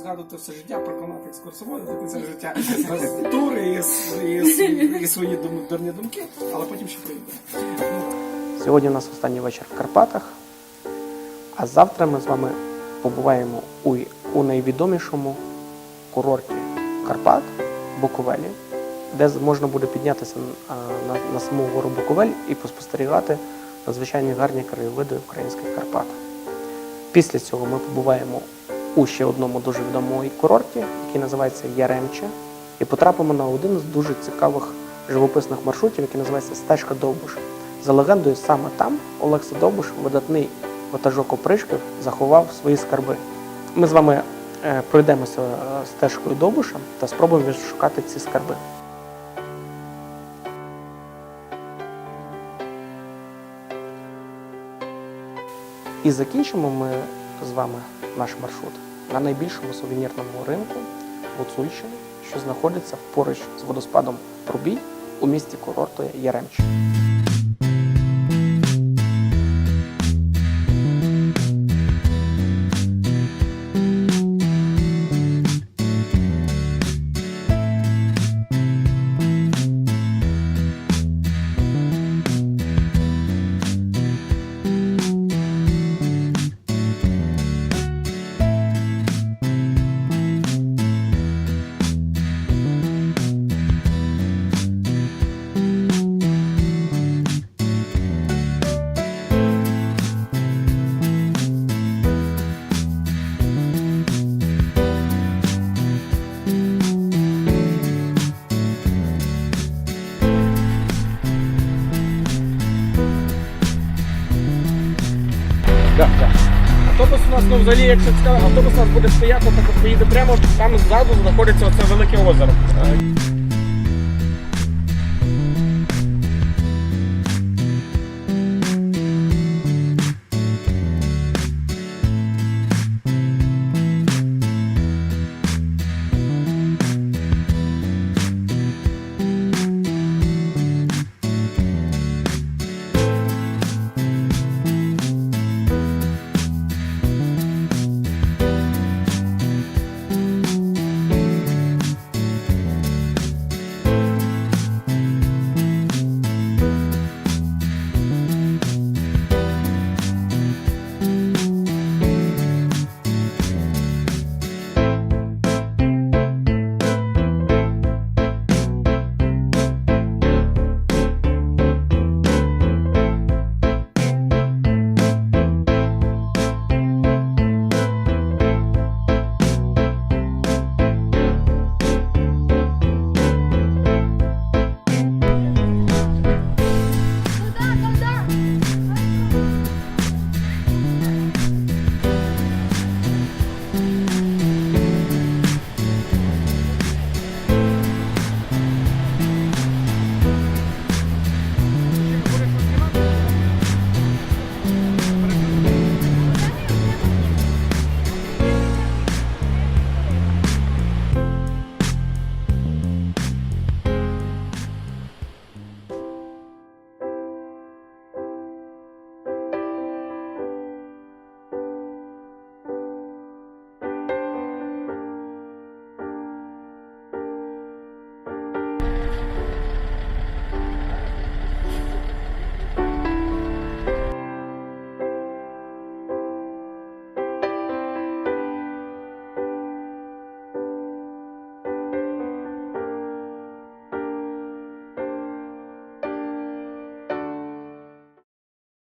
згадувати все життя, проконати екскурсоводи до кінця життя. Тури і, і, і свої дум, дурні думки, але потім ще приїдемо. Ну, Сьогодні у нас останній вечір в Карпатах, а завтра ми з вами побуваємо у, у найвідомішому курорті Карпат Буковелі, де можна буде піднятися а, на, на саму гору Буковель і поспостерігати надзвичайні гарні краєвиди українських Карпат. Після цього ми побуваємо у ще одному дуже відомому курорті, який називається Яремче, і потрапимо на один з дуже цікавих живописних маршрутів, який називається Стежка Довбуш. За легендою, саме там Олекса Довбуш, видатний ватажок опришків, заховав свої скарби. Ми з вами е, пройдемося е, стежкою Довбуша та спробуємо відшукати ці скарби. І закінчимо ми з вами наш маршрут на найбільшому сувенірному ринку Гуцульщини, що знаходиться поруч з водоспадом Пробій у місті курорту Яремче. Автобус у нас, ну взагалі, якщо цікаво, автобус у нас буде стояти, так поїде прямо, там ззаду знаходиться оце велике озеро.